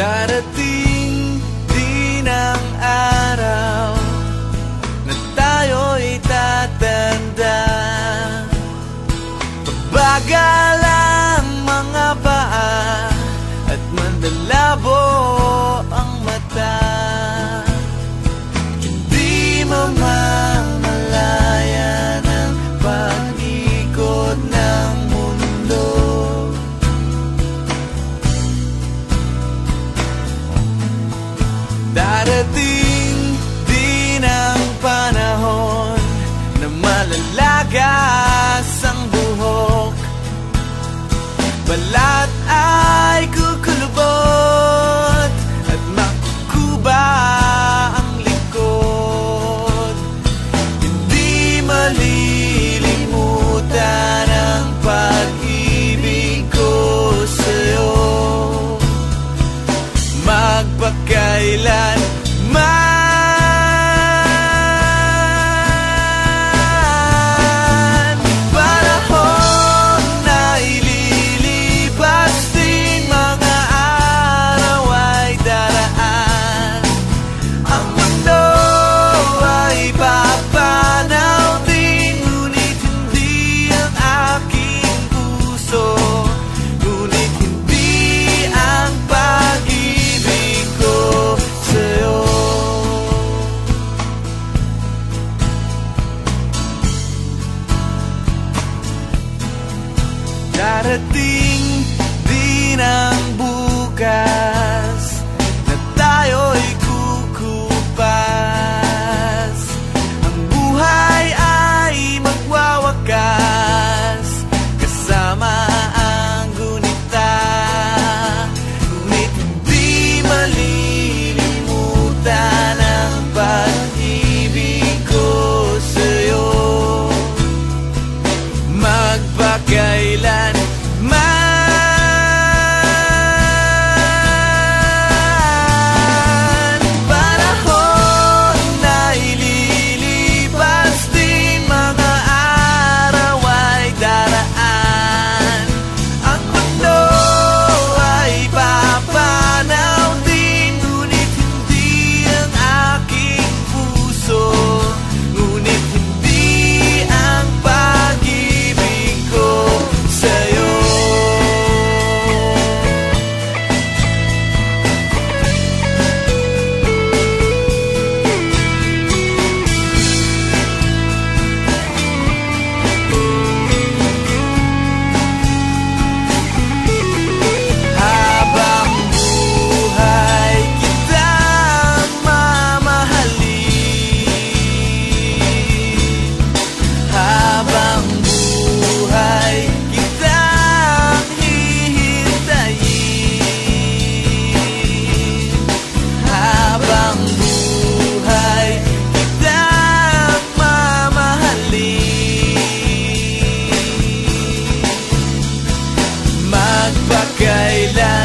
that at the Darating din ang panahon Na malalagas ang buhok. Balat que